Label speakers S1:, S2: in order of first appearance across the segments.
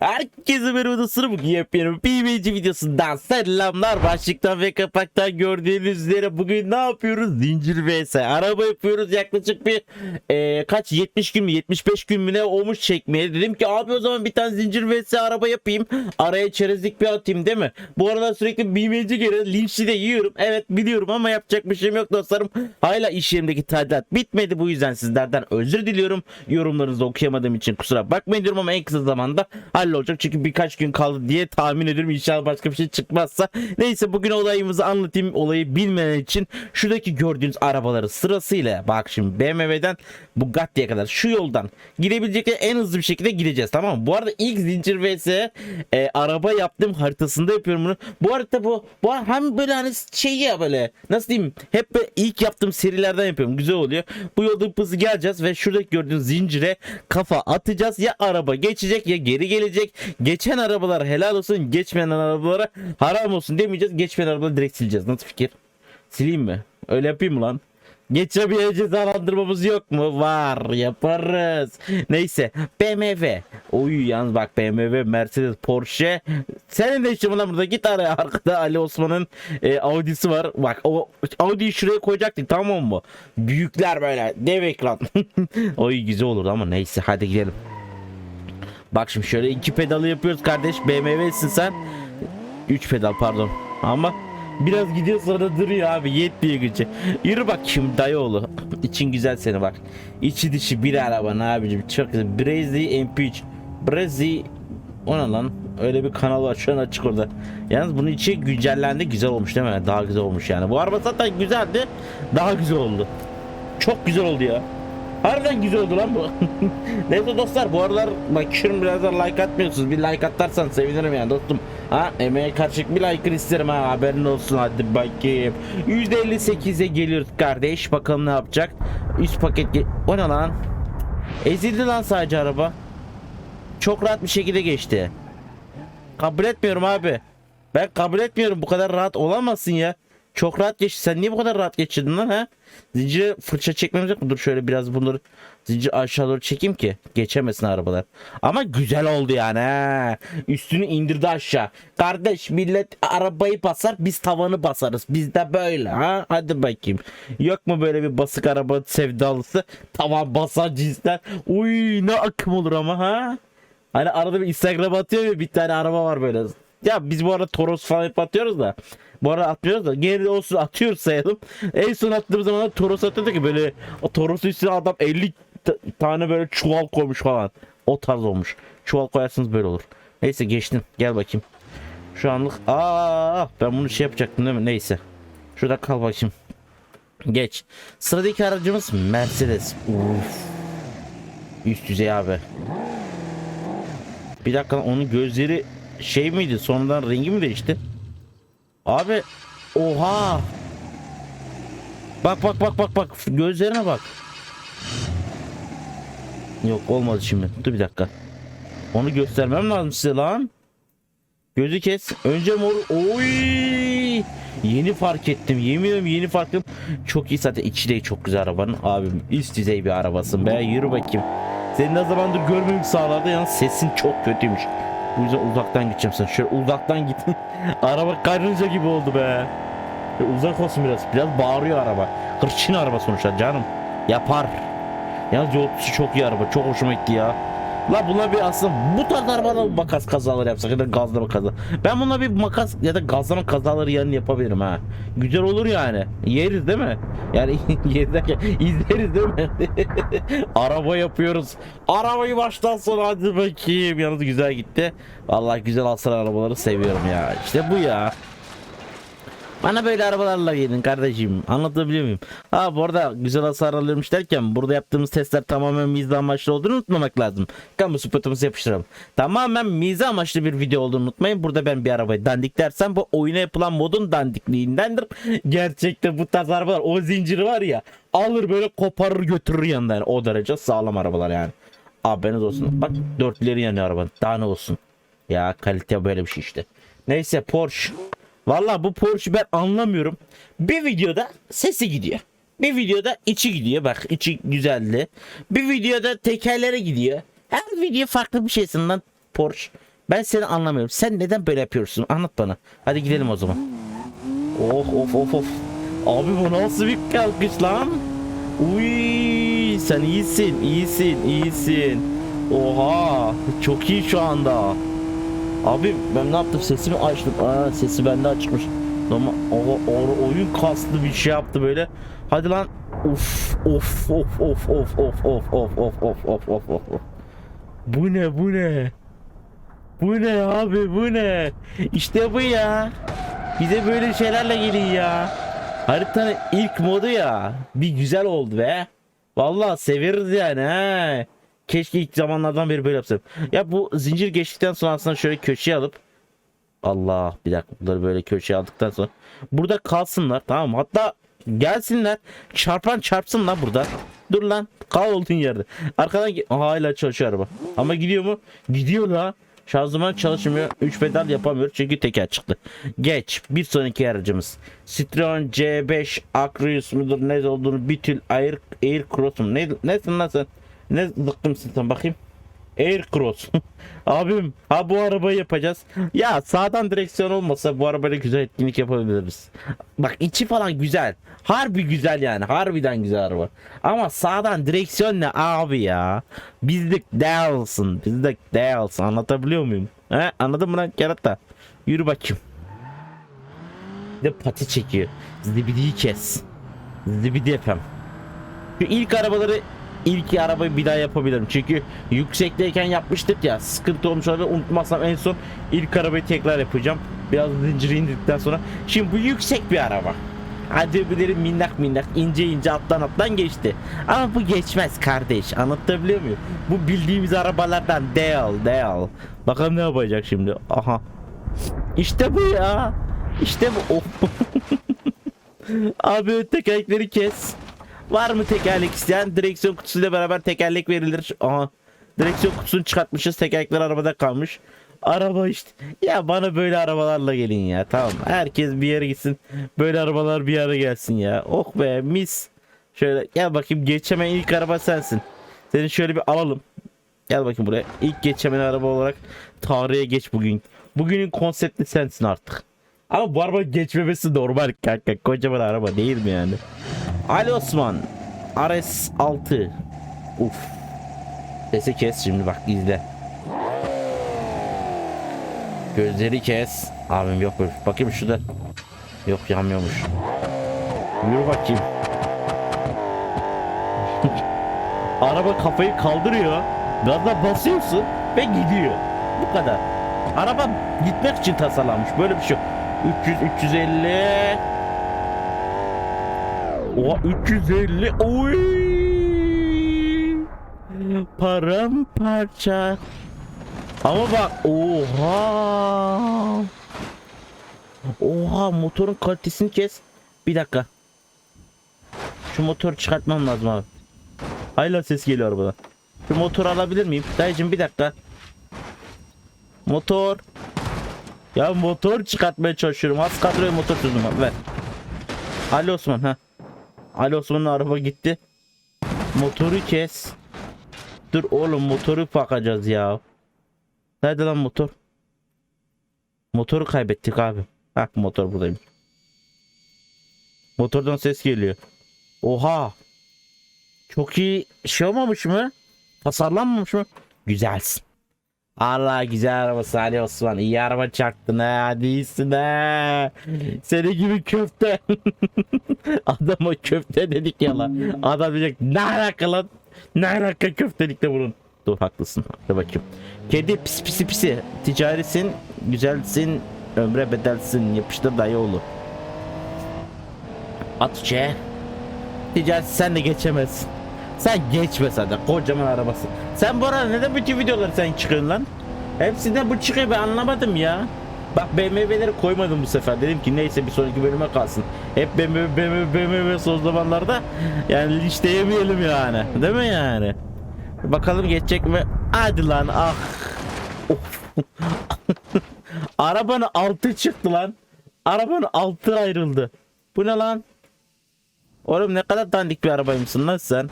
S1: Herkese merhaba dostlarım. Bugün yapıyorum. PBC videosundan selamlar. Başlıktan ve kapaktan gördüğünüz üzere bugün ne yapıyoruz? Zincir vs. Araba yapıyoruz. Yaklaşık bir e, kaç 70 gün mü 75 gün mü ne olmuş çekmeye. Dedim ki abi o zaman bir tane zincir vs araba yapayım. Araya çerezlik bir atayım değil mi? Bu arada sürekli BMC geliyor. Linçli de yiyorum. Evet biliyorum ama yapacak bir şeyim yok dostlarım. Hala iş yerimdeki tadilat bitmedi. Bu yüzden sizlerden özür diliyorum. Yorumlarınızı okuyamadığım için kusura bakmayın diyorum ama en kısa zamanda hallolacak. Çünkü birkaç gün kaldı diye tahmin ediyorum. İnşallah başka bir şey çıkmazsa. Neyse bugün olayımızı anlatayım. Olayı bilmeyen için şuradaki gördüğünüz arabaları sırasıyla bak şimdi BMW'den Bugatti'ye kadar şu yoldan gidebilecekleri en hızlı bir şekilde gideceğiz tamam mı? Bu arada ilk zincir vs e, araba yaptığım haritasında yapıyorum bunu. Bu harita bu, bu hem böyle hani şey ya böyle nasıl diyeyim hep böyle ilk yaptığım serilerden yapıyorum. Güzel oluyor. Bu yolda hızlı geleceğiz ve şuradaki gördüğünüz zincire kafa atacağız. Ya araba geçecek ya geri gelecek. Geçen arabalar helal olsun. Geçmeyen arabalara haram olsun demeyeceğiz. Geçmeyen arabaları direkt sileceğiz. Nasıl fikir? Sileyim mi? Öyle yapayım mı lan? Geçemeyen cezalandırmamız yok mu? Var yaparız. Neyse BMW. Oy yalnız bak BMW, Mercedes, Porsche. Senin de işin burada git araya arkada Ali Osman'ın e, Audi'si var. Bak o Audi'yi şuraya koyacaktık tamam mı? Büyükler böyle dev ekran. Oy güzel olurdu ama neyse hadi gidelim. Bak şimdi şöyle iki pedalı yapıyoruz kardeş. BMW'sin sen. Üç pedal pardon. Ama biraz gidiyor sonra duruyor abi. Yetmiyor gücü. Yürü bak şimdi dayıoğlu. İçin güzel seni bak. İçi dışı bir araba ne abicim. Çok güzel. Brezzy MP3. Brezzy o ne lan? Öyle bir kanal var şu an açık orada. Yalnız bunun içi güncellendi güzel olmuş değil mi? Daha güzel olmuş yani. Bu araba zaten güzeldi. Daha güzel oldu. Çok güzel oldu ya. Harbiden güzel oldu lan bu. Neyse dostlar bu aralar bakıyorum biraz da like atmıyorsunuz. Bir like atarsan sevinirim yani dostum. Ha emeğe karşılık bir like isterim ha haberin olsun hadi bakayım. %58'e geliyoruz kardeş. Bakalım ne yapacak. Üst paket O ne lan? Ezildi lan sadece araba. Çok rahat bir şekilde geçti. Kabul etmiyorum abi. Ben kabul etmiyorum. Bu kadar rahat olamazsın ya. Çok rahat geç. Sen niye bu kadar rahat geçirdin lan ha? Zincire fırça çekmemiz yok mu? Dur şöyle biraz bunları zincir aşağı doğru çekeyim ki geçemesin arabalar. Ama güzel oldu yani ha. Üstünü indirdi aşağı. Kardeş millet arabayı basar biz tavanı basarız. Biz de böyle ha. Hadi bakayım. Yok mu böyle bir basık araba sevdalısı? Tavan basar cinsten. Uy ne akım olur ama ha. Hani arada bir Instagram atıyor ya bir tane araba var böyle. Ya biz bu arada Toros falan hep atıyoruz da. Bu arada atmıyoruz da geri olsun atıyoruz sayalım. En son attığımız zaman Toros atıyordu ki böyle Toros'un üstüne adam 50 ta- tane böyle çuval koymuş falan. O tarz olmuş. Çuval koyarsınız böyle olur. Neyse geçtim. Gel bakayım. Şu anlık aa ben bunu şey yapacaktım değil mi? Neyse. Şurada kal bakayım. Geç. Sıradaki aracımız Mercedes. Uf. Üst düzey abi. Bir dakika onun gözleri şey miydi? Sonradan rengi mi değişti? Abi oha. Bak bak bak bak bak gözlerine bak. Yok olmadı şimdi. Dur bir dakika. Onu göstermem lazım size lan. Gözü kes. Önce mor. Oy! Yeni fark ettim. Yemin ederim yeni fark ettim. Çok iyi zaten içi de çok güzel arabanın. Abim üst düzey bir arabasın be. Yürü bakayım. Seni ne zamandır görmemek sağladı yalnız sesin çok kötüymüş. Bu yüzden uzaktan gideceğim sen. Şöyle uzaktan git. araba karınca gibi oldu be. E, uzak olsun biraz. Biraz bağırıyor araba. Hırçın araba sonuçta canım. Yapar. Yalnız yolcusu çok iyi araba. Çok hoşuma gitti ya. La buna bir aslında bu tarz arabada makas kazaları yapsak ya da gazlama kaza. Ben buna bir makas ya da gazlama kazaları yarın yapabilirim ha. Güzel olur yani. Yeriz değil mi? Yani yeriz derken izleriz değil mi? Araba yapıyoruz. Arabayı baştan sona hadi bakayım. Yalnız güzel gitti. Vallahi güzel alsana arabaları seviyorum ya. İşte bu ya. Bana böyle arabalarla gelin kardeşim. Anlatabiliyor muyum? Ha bu arada güzel hasar alıyormuş derken burada yaptığımız testler tamamen mizah amaçlı olduğunu unutmamak lazım. Kamu spotumuzu yapıştıralım. Tamamen mizah amaçlı bir video olduğunu unutmayın. Burada ben bir arabayı dandik dersem bu oyuna yapılan modun dandikliğindendir. Gerçekten bu tarz arabalar o zinciri var ya alır böyle koparır götürür yanında yani. O derece sağlam arabalar yani. Haberiniz olsun. Bak dörtleri yanıyor arabanın. Daha ne olsun. Ya kalite böyle bir şey işte. Neyse Porsche. Valla bu Porsche ben anlamıyorum. Bir videoda sesi gidiyor. Bir videoda içi gidiyor. Bak içi güzeldi. Bir videoda tekerlere gidiyor. Her video farklı bir şeysin lan Porsche. Ben seni anlamıyorum. Sen neden böyle yapıyorsun? Anlat bana. Hadi gidelim o zaman. Of of of of. Abi bu nasıl bir kalkış lan? Uy sen iyisin, iyisin, iyisin. Oha, çok iyi şu anda. Abi ben ne yaptım? Sesimi açtım. Aa sesi bende açmış. Ama o, o, oyun kaslı bir şey yaptı böyle. Hadi lan. Of of of of of of of of of of of of of. Bu ne bu ne? Bu ne abi bu ne? İşte bu ya. Bize böyle şeylerle gelin ya. Haritanın ilk modu ya. Bir güzel oldu be. Vallahi severiz yani he. Keşke ilk zamanlardan beri böyle yapsam. Ya bu zincir geçtikten sonra aslında şöyle köşeye alıp Allah bir dakika bunları böyle köşeye aldıktan sonra burada kalsınlar tamam mı? Hatta gelsinler çarpan çarpsın lan burada. Dur lan kal olduğun yerde. Arkadan Aha, hala çalışıyor araba. Ama gidiyor mu? Gidiyor la. Şanzıman çalışmıyor. 3 pedal yapamıyor çünkü teker çıktı. Geç. Bir sonraki aracımız. Citroen C5 Actros mudur ne olduğunu bir tür Air, Air Cross mu? Ne, nesin lan sen? Ne zıkkımsın sen bakayım. Air Cross. Abim ha bu arabayı yapacağız. Ya sağdan direksiyon olmasa bu arabayla güzel etkinlik yapabiliriz. Bak içi falan güzel. Harbi güzel yani. Harbiden güzel araba. Ama sağdan direksiyon ne abi ya? Bizlik değilsin. Bizlik değilsin. Anlatabiliyor muyum? He, anladın mı lan kerata? Yürü bakayım. De pati çekiyor. Zibidiyi kes. Zibidi efem. Şu ilk arabaları ilk arabayı bir daha yapabilirim. Çünkü yüksekteyken yapmıştık ya. Sıkıntı olmuş olabilir. Unutmazsam en son ilk arabayı tekrar yapacağım. Biraz zinciri indirdikten sonra. Şimdi bu yüksek bir araba. Hadi bilelim minnak minnak ince ince atlan atlan geçti. Ama bu geçmez kardeş. Anlatabiliyor muyum? Bu bildiğimiz arabalardan değil değil. Bakalım ne yapacak şimdi. Aha. İşte bu ya. İşte bu. Oh. Abi tekerlekleri kes. Var mı tekerlek isteyen? Direksiyon kutusuyla beraber tekerlek verilir. Aha. Direksiyon kutusunu çıkartmışız. Tekerlekler arabada kalmış. Araba işte. Ya bana böyle arabalarla gelin ya. Tamam. Herkes bir yere gitsin. Böyle arabalar bir yere gelsin ya. Oh be mis. Şöyle gel bakayım geçemen ilk araba sensin. Seni şöyle bir alalım. Gel bakayım buraya. İlk geçemen araba olarak tarihe geç bugün. Bugünün konsepti sensin artık. Ama bu araba geçmemesi normal kanka. Kocaman araba değil mi yani? Ali Osman. RS6. Uf. Sesi kes şimdi bak izle. Gözleri kes. Abim yok böyle. Bakayım şurada. Yok yanmıyormuş. Yürü bakayım. Araba kafayı kaldırıyor. Gaza basıyorsun ve gidiyor. Bu kadar. Araba gitmek için tasarlanmış. Böyle bir şey yok. 300 350 Oha 350 Oy! Paramparça. Ama bak oha. Oha motorun kalitesini kes. Bir dakika. Şu motoru çıkartmam lazım abi. Hala ses geliyor arabadan. Şu motoru alabilir miyim? Dayıcım bir dakika. Motor ya motor çıkartmaya çalışıyorum. Az kadroya motor çözdüm. Ver. Ali Osman ha. Ali Osman'ın araba gitti. Motoru kes. Dur oğlum motoru bakacağız ya. Nerede lan motor? Motoru kaybettik abi. Bak motor buradayım. Motordan ses geliyor. Oha. Çok iyi şey olmamış mı? Tasarlanmamış mı? Güzelsin. Allah güzel araba Salih Osman. İyi araba çaktın ha. İyisin ha. Seni gibi köfte. Adama köfte dedik ya lan. Adam diyecek ne alaka lan? Ne alaka köftelikle bunun? Dur haklısın. Hadi bakayım. Kedi pis pisi pisi. Ticarisin. Güzelsin. Ömre bedelsin. Yapıştır dayıoğlu. At içe. Ticaret sen de geçemezsin. Sen geçme sen de kocaman arabası. Sen bu arada neden bütün videoları sen çıkıyorsun lan? Hepsinde bu çıkıyor ben anlamadım ya. Bak BMW'leri koymadım bu sefer. Dedim ki neyse bir sonraki bölüme kalsın. Hep BMW, BMW, BMW son zamanlarda yani listeleyemeyelim yani. Değil mi yani? Bakalım geçecek mi? Hadi lan ah. Arabanın altı çıktı lan. Arabanın altı ayrıldı. Bu ne lan? Oğlum ne kadar dandik bir arabaymışsın lan sen.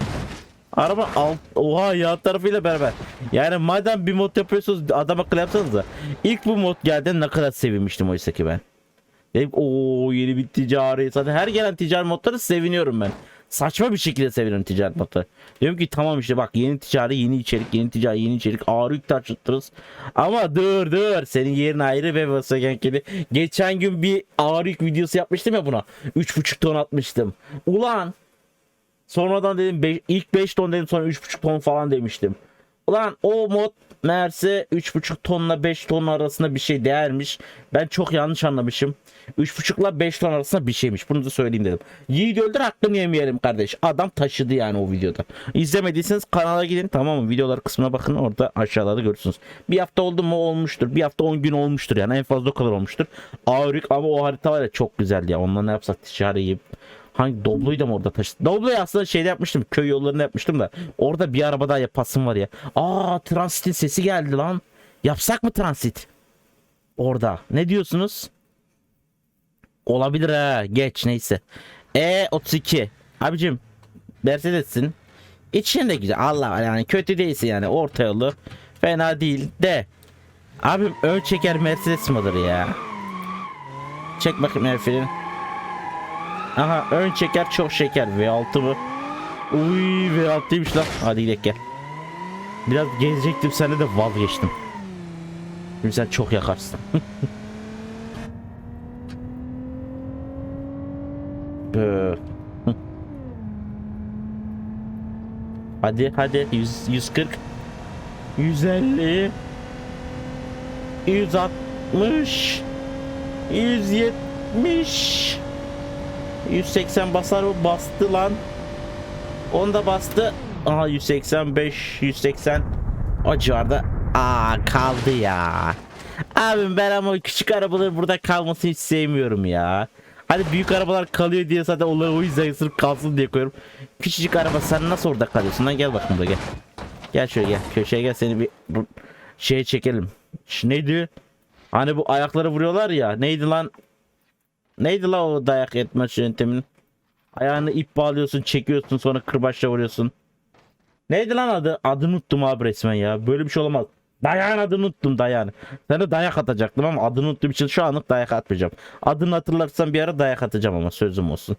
S1: Araba alt oha yan tarafıyla beraber. Yani madem bir mod yapıyorsunuz adama yapsanız da. İlk bu mod geldi ne kadar sevinmiştim oysa ki ben. Dedim o yeni bir ticari. Zaten her gelen ticari modları seviniyorum ben. Saçma bir şekilde seviniyorum ticari modları. Diyorum ki tamam işte bak yeni ticari yeni içerik yeni ticari yeni içerik ağır yük taşıtırız. Ama dur dur senin yerin ayrı ve Volkswagen Geçen gün bir ağır yük videosu yapmıştım ya buna. 3.5 ton atmıştım. Ulan Sonradan dedim beş- ilk 5 ton dedim sonra 3.5 ton falan demiştim. Ulan o mod meğerse 3.5 tonla 5 ton arasında bir şey değermiş. Ben çok yanlış anlamışım. 3.5 ile 5 ton arasında bir şeymiş. Bunu da söyleyeyim dedim. Yiğit öldür hakkını yemeyelim kardeş. Adam taşıdı yani o videoda. İzlemediyseniz kanala gidin tamam mı? Videolar kısmına bakın orada aşağıda görürsünüz. Bir hafta oldu mu olmuştur. Bir hafta 10 gün olmuştur yani en fazla o kadar olmuştur. Ağrık ama o harita var ya çok güzeldi ya. Onunla ne yapsak ticari Hangi Doblo'yu da mı orada taşıdı? Doblo'yu aslında şeyde yapmıştım. Köy yollarında yapmıştım da. Orada bir araba daha yapasım var ya. Aa transitin sesi geldi lan. Yapsak mı transit? Orada. Ne diyorsunuz? Olabilir ha. Geç neyse. E32. Abicim Mercedes'in. İçin de güzel. Allah yani kötü değilsin yani. Orta yolu. Fena değil de. Abim ön çeker Mercedes midir ya? Çek bakayım freni. Aha ön çeker çok şeker V6 mı? Uy V6'ymış lan. Hadi gidelim gel. Biraz gezecektim seni de vazgeçtim. Şimdi sen çok yakarsın. Hadi hadi 100, 140 150 160 170 180 basar mı? Bastı lan. Onu da bastı. Aha 185, 180. O civarda. Aa kaldı ya. Abim ben ama küçük arabaların burada kalmasını hiç sevmiyorum ya. Hadi büyük arabalar kalıyor diye zaten onları o yüzden sırf kalsın diye koyuyorum. Küçücük araba sen nasıl orada kalıyorsun lan gel bakayım buraya gel. Gel şöyle gel köşeye gel seni bir şeye çekelim. Şu neydi? Hani bu ayakları vuruyorlar ya neydi lan Neydi la o dayak etme yöntemin? Ayağını ip bağlıyorsun, çekiyorsun, sonra kırbaçla vuruyorsun. Neydi lan adı? Adını unuttum abi resmen ya. Böyle bir şey olamaz. Dayağın adını unuttum dayağını. Sana dayak atacaktım ama adını unuttuğum için şu anlık dayak atmayacağım. Adını hatırlarsam bir ara dayak atacağım ama sözüm olsun.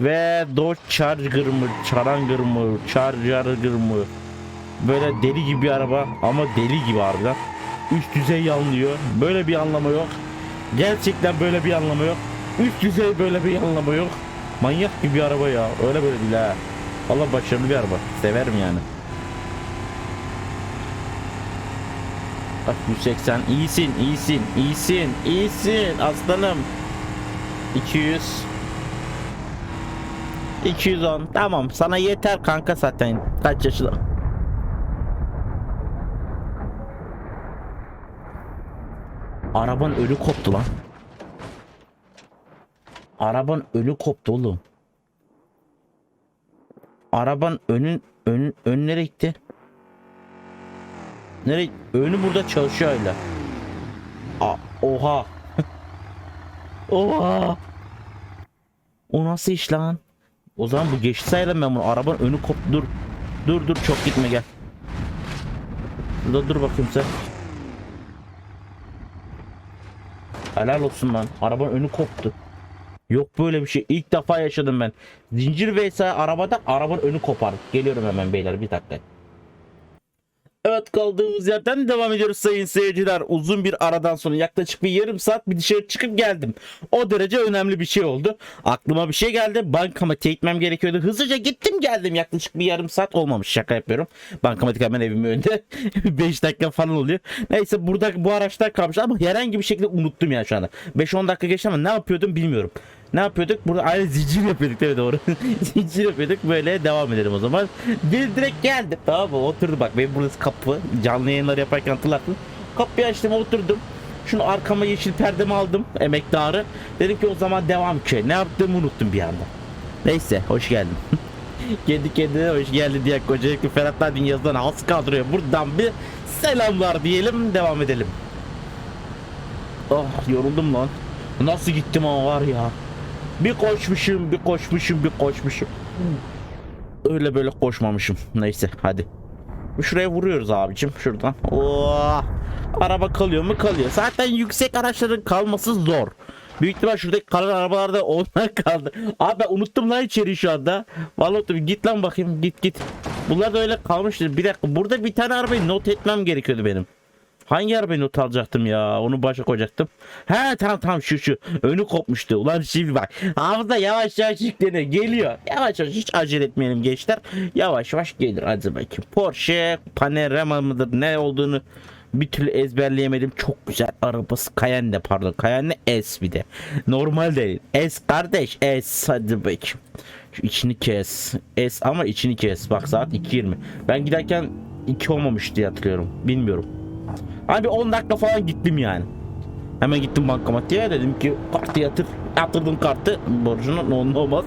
S1: Ve Dodge Charger mı, Challenger mı, Charger mı? Böyle deli gibi bir araba ama deli gibi harbiden. Üst düzey yanlıyor. Böyle bir anlamı yok. Gerçekten böyle bir anlamı yok. Üst düzey böyle bir anlamı yok. Manyak gibi bir araba ya. Öyle böyle değil ha. Valla başarılı bir araba. Severim yani. Bak 180. İyisin, iyisin, iyisin, iyisin aslanım. 200. 210. Tamam sana yeter kanka zaten. Kaç yaşında? Arabanın önü koptu lan. Arabanın önü koptu oğlum. Arabanın önün ön ön nereye gitti? Nereye? Önü burada çalışıyor hala. A oha. oha. O nasıl iş lan? O zaman bu geçti sayalım ben bunu. Arabanın önü koptu. Dur. Dur dur çok gitme gel. Burada dur bakayım sen. Helal olsun lan. Arabanın önü koptu. Yok böyle bir şey. İlk defa yaşadım ben. Zincir vs arabada arabanın önü kopar. Geliyorum hemen beyler bir dakika. Evet kaldığımız yerden devam ediyoruz sayın seyirciler. Uzun bir aradan sonra yaklaşık bir yarım saat bir dışarı çıkıp geldim. O derece önemli bir şey oldu. Aklıma bir şey geldi. Bankamatiğe gitmem gerekiyordu. Hızlıca gittim geldim. Yaklaşık bir yarım saat olmamış. Şaka yapıyorum. Bankamatik hemen evimin önünde. 5 dakika falan oluyor. Neyse burada bu araçlar kalmış ama herhangi bir şekilde unuttum yani şu anda. 5-10 dakika geçti ama ne yapıyordum bilmiyorum. Ne yapıyorduk? Burada aynı zincir yapıyorduk değil mi? doğru. zincir yapıyorduk. Böyle devam edelim o zaman. Bir direkt geldim. Tamam mı? Oturdu bak. Benim burası kapı. Canlı yayınlar yaparken hatırlattım. Kapıyı açtım oturdum. Şunu arkama yeşil perdemi aldım. Emektarı. Dedim ki o zaman devam ki. Ne yaptığımı unuttum bir anda. Neyse hoş geldin. Kendi kendine hoş geldin diye kocalıklı Ferhatlar Dünyası'ndan has kaldırıyor. Buradan bir selamlar diyelim devam edelim. Oh yoruldum lan. Nasıl gittim ama var ya. Bir koşmuşum, bir koşmuşum, bir koşmuşum. öyle böyle koşmamışım. Neyse hadi. Şuraya vuruyoruz abicim şuradan. Oo. Araba kalıyor mu? Kalıyor. Zaten yüksek araçların kalması zor. Büyük ihtimal şuradaki kalan arabalarda onlar kaldı. Abi ben unuttum lan içeri şu anda. Vallahi unuttum. Git lan bakayım. Git git. Bunlar da öyle kalmıştır. Bir dakika. Burada bir tane arabayı not etmem gerekiyordu benim. Hangi arabayı not alacaktım ya? Onu başa koyacaktım. He tamam tamam şu şu. Önü kopmuştu. Ulan şimdi bak. Hafıza yavaş yavaş yükleniyor. Geliyor. Yavaş yavaş hiç acele etmeyelim gençler. Yavaş yavaş gelir. Hadi bakayım. Porsche Panamera mıdır ne olduğunu bir türlü ezberleyemedim. Çok güzel arabası. Cayenne pardon. Cayenne S bir de. Normal değil. S kardeş S. Hadi bakayım. Şu içini kes. S ama içini kes. Bak saat 2.20. Ben giderken 2 olmamış diye hatırlıyorum. Bilmiyorum. Abi 10 dakika falan gittim yani. Hemen gittim bankamatiğe dedim ki kartı yatır. Yatırdım kartı. Borcunu ne olur ne olmaz.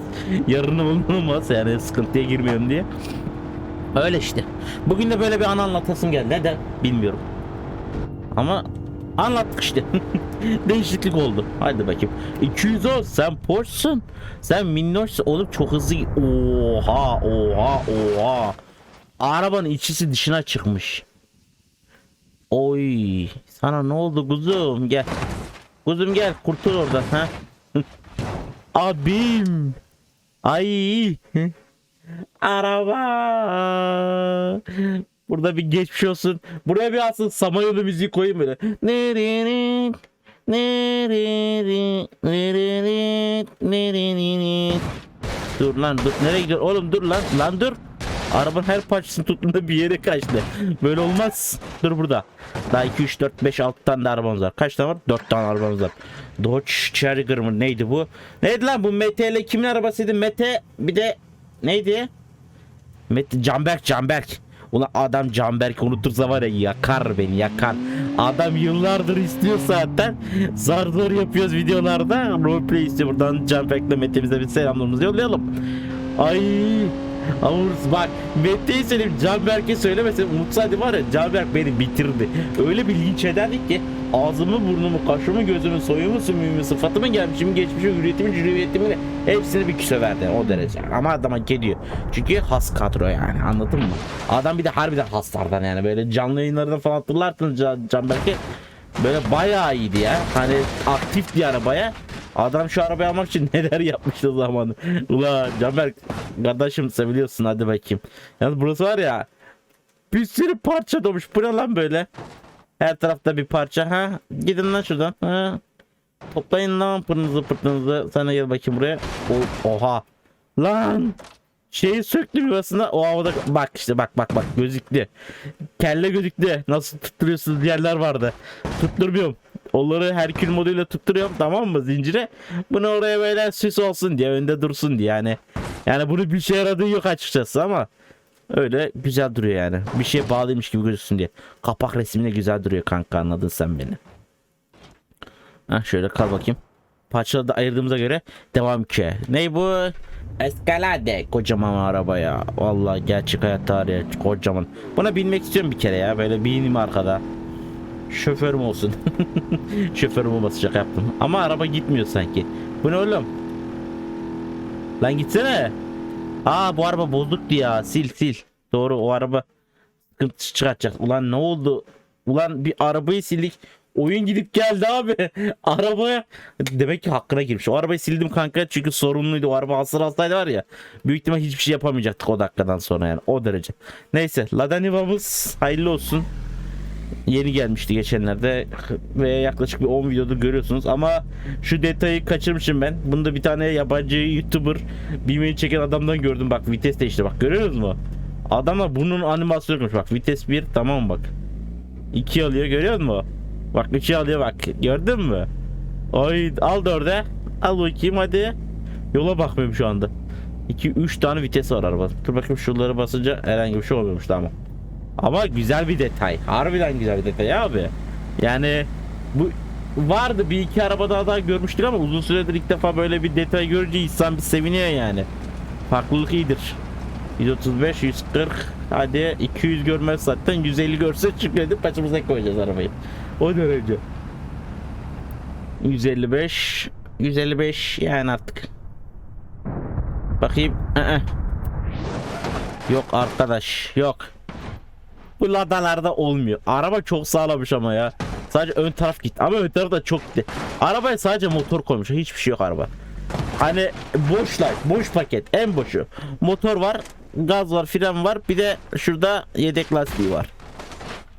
S1: Yarını olmaz yani sıkıntıya girmiyorum diye. Öyle işte. Bugün de böyle bir an anlatasım geldi. Neden? Bilmiyorum. Ama anlattık işte. Değişiklik oldu. Hadi bakayım. 210 sen Porsche'sun. Sen minnoşsun. Oğlum çok hızlı. Oha oha oha. Arabanın içisi dışına çıkmış. Oy sana ne oldu kuzum gel. Kuzum gel kurtul oradan ha. Abim. Ay. Araba. Burada bir geçmiş olsun. Buraya bir asıl Samanyolu müziği koyayım böyle. Dur lan dur. Nereye gidiyor? Oğlum dur lan. Lan dur. Arabanın her parçasını tuttuğunda bir yere kaçtı. Böyle olmaz. Dur burada. Daha 2, 3, 4, 5, 6 tane de arabamız var. Kaç tane var? 4 tane arabamız var. Dodge Charger mı? Neydi bu? Neydi lan bu MTL kimin arabasıydı? Mete bir de neydi? Mete Canberk Canberk. Ulan adam Canberk'i unutursa var ya yakar beni yakar. Adam yıllardır istiyor zaten. Zar zor yapıyoruz videolarda. Roleplay istiyor buradan Canberk'le Mete'mize bir selamlarımızı yollayalım. Ay ama bak Mete'yi söyleyeyim Canberk'e söylemesem unutsaydı var ya Canberk beni bitirdi. Öyle bir linç ederdik ki ağzımı burnumu kaşımı gözümü soyumu sümüğümü sıfatımı gelmişimi geçmişimi hürriyetimi cürriyetimi hepsini bir söverdi o derece. Ama adam hak ediyor. Çünkü has kadro yani anladın mı? Adam bir de harbiden haslardan yani böyle canlı yayınlarında falan hatırlarsınız Can, Canberk'i. Böyle bayağı iyiydi ya. Hani aktifti yani baya. Adam şu arabayı almak için neler yapmıştı o zaman. Ulan Canberk kardeşim seviliyorsun hadi bakayım. Yalnız burası var ya bir sürü parça dolmuş. Bu lan böyle? Her tarafta bir parça. Ha gidin lan şuradan. Ha. Toplayın lan pırınızı pırtınızı. Sana gel bakayım buraya. Oha. Lan. Şeyi söktüm yuvasında. O havada bak işte bak bak bak gözüktü. Kelle gözüktü. Nasıl tutturuyorsunuz yerler vardı. Tutturmuyorum. Onları Herkül moduyla tutturuyorum tamam mı zincire. Bunu oraya böyle süs olsun diye önde dursun diye yani. Yani bunu bir şey yaradığı yok açıkçası ama öyle güzel duruyor yani. Bir şey bağlıymış gibi gözüksün diye. Kapak resmine güzel duruyor kanka anladın sen beni. Heh, şöyle kal bakayım. Parçaları da ayırdığımıza göre devam ki. Ne bu? Escalade. Kocaman araba ya. Vallahi gerçek hayat tarihi kocaman. Buna binmek istiyorum bir kere ya. Böyle bineyim arkada. Şoförüm olsun. Şoförüm olması şaka yaptım. Ama araba gitmiyor sanki. Bu ne oğlum? Lan gitsene. Aa bu araba bozuktu ya. Sil sil. Doğru o araba sıkıntı çıkartacak. Ulan ne oldu? Ulan bir arabayı sildik. Oyun gidip geldi abi. Arabaya demek ki hakkına girmiş. O arabayı sildim kanka çünkü sorunluydu. O araba hasır hastaydı var ya. Büyük ihtimal hiçbir şey yapamayacaktık o dakikadan sonra yani. O derece. Neyse Ladaniva'mız hayırlı olsun. Yeni gelmişti geçenlerde ve yaklaşık bir 10 videodur görüyorsunuz ama şu detayı kaçırmışım ben. Bunu da bir tane yabancı YouTuber bilmeyi çeken adamdan gördüm bak vites değişti bak görüyorsunuz mu? Adamlar bunun animasyonu yapmış bak vites 1 tamam bak. 2 alıyor görüyor musun? Bak 3'ü alıyor bak gördün mü? Ay al dörde al bakayım hadi. Yola bakmıyorum şu anda. 2 3 tane vites var arabada. Dur bakayım şuraları basınca herhangi bir şey olmuyormuş tamam. Ama güzel bir detay. Harbiden güzel bir detay abi. Yani bu vardı bir iki arabada daha görmüştük ama uzun süredir ilk defa böyle bir detay görünce insan bir seviniyor yani. Farklılık iyidir. 135, 140, hadi 200 görmez zaten 150 görse şükredip başımıza koyacağız arabayı. O derece. 155, 155 yani artık. Bakayım. Aa. Yok arkadaş yok. Bu ladalarda olmuyor. Araba çok sağlamış ama ya. Sadece ön taraf gitti. Ama ön taraf da çok gitti. Arabaya sadece motor koymuş. Hiçbir şey yok araba. Hani boşlar, boş paket, en boşu. Motor var, gaz var, fren var. Bir de şurada yedek lastiği var.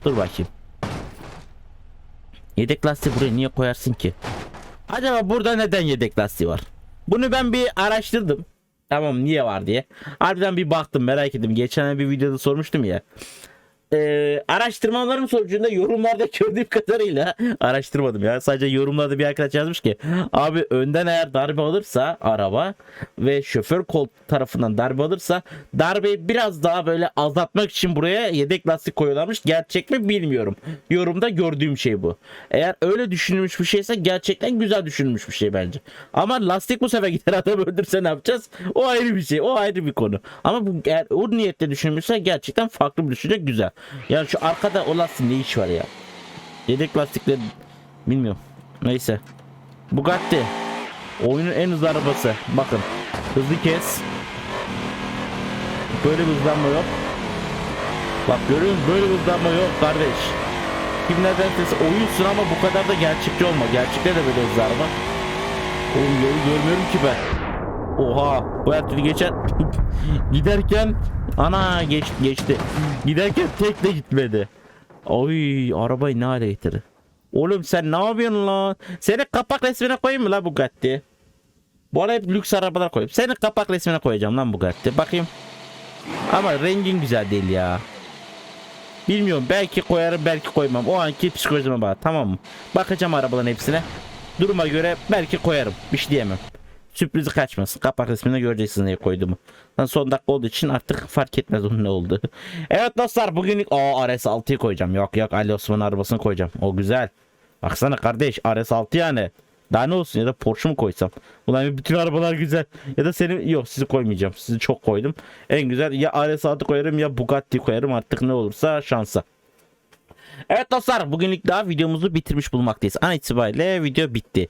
S1: Dur bakayım. Yedek lastiği buraya niye koyarsın ki? Acaba burada neden yedek lastiği var? Bunu ben bir araştırdım. Tamam niye var diye. Harbiden bir baktım merak ettim. Geçen bir videoda sormuştum ya. Ee, araştırmalarım sonucunda yorumlarda gördüğüm kadarıyla araştırmadım ya. Sadece yorumlarda bir arkadaş yazmış ki abi önden eğer darbe alırsa araba ve şoför kol tarafından darbe alırsa darbeyi biraz daha böyle azaltmak için buraya yedek lastik koyuyorlarmış. Gerçek mi bilmiyorum. Yorumda gördüğüm şey bu. Eğer öyle düşünülmüş bir şeyse gerçekten güzel düşünülmüş bir şey bence. Ama lastik bu sefer gider adam öldürse ne yapacağız? O ayrı bir şey. O ayrı bir konu. Ama bu eğer o niyetle düşünülmüşse gerçekten farklı bir düşünce güzel. Yani şu arkada o lastiğin ne iş var ya? Yedek lastikler bilmiyorum. Neyse. Bugatti. Oyunun en hızlı arabası. Bakın. Hızlı kes. Böyle bir hızlanma yok. Bak görüyor musun? Böyle bir hızlanma yok kardeş. Kim nereden sesi oyunsun ama bu kadar da gerçekçi olma. Gerçekte de böyle hızlı araba. Oğlum yolu görmüyorum ki ben. Oha bu her türlü. Giderken ana geç, geçti. Giderken tek de gitmedi. Oy arabayı ne hale getirdi. Oğlum sen ne yapıyorsun lan? Seni kapak resmine koyayım mı lan Bugatti? Bu arada hep lüks arabalar koyayım. Seni kapak resmine koyacağım lan Bugatti. Bakayım. Ama rengin güzel değil ya. Bilmiyorum belki koyarım belki koymam. O anki psikolojime bağlı tamam mı? Bakacağım arabaların hepsine. Duruma göre belki koyarım. Bir şey diyemem. Sürprizi kaçmasın. Kapak resminde göreceksiniz neye koyduğumu. Lan son dakika olduğu için artık fark etmez onun ne oldu. evet dostlar bugünlük o RS6'yı koyacağım. Yok yok Ali Osman arabasını koyacağım. O güzel. Baksana kardeş RS6 yani. Daha ne olsun ya da Porsche mu koysam? Ulan bütün arabalar güzel. Ya da senin yok sizi koymayacağım. Sizi çok koydum. En güzel ya RS6 koyarım ya Bugatti koyarım artık ne olursa şansa. Evet dostlar bugünlük daha videomuzu bitirmiş bulmaktayız. An itibariyle video bitti.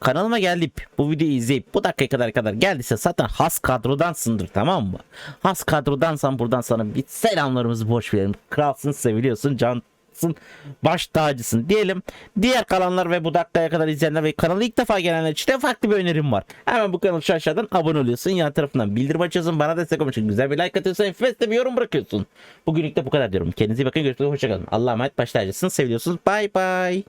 S1: Kanalıma gelip bu videoyu izleyip bu dakikaya kadar kadar geldiyse zaten has kadrodansındır tamam mı? Has kadrodansan buradan sana bir selamlarımızı boş verelim. Kralsın seviliyorsun cansın baş tacısın diyelim. Diğer kalanlar ve bu dakikaya kadar izleyenler ve kanala ilk defa gelenler için de farklı bir önerim var. Hemen bu kanala şu aşağıdan abone oluyorsun. Yan tarafından bildirim açıyorsun. Bana destek olmak için güzel bir like atıyorsun. Enfes bir yorum bırakıyorsun. Bugünlük de bu kadar diyorum. Kendinize iyi bakın. Görüşmek üzere. Hoşçakalın. Allah'a emanet baş tacısın. Seviliyorsunuz. Bay bay.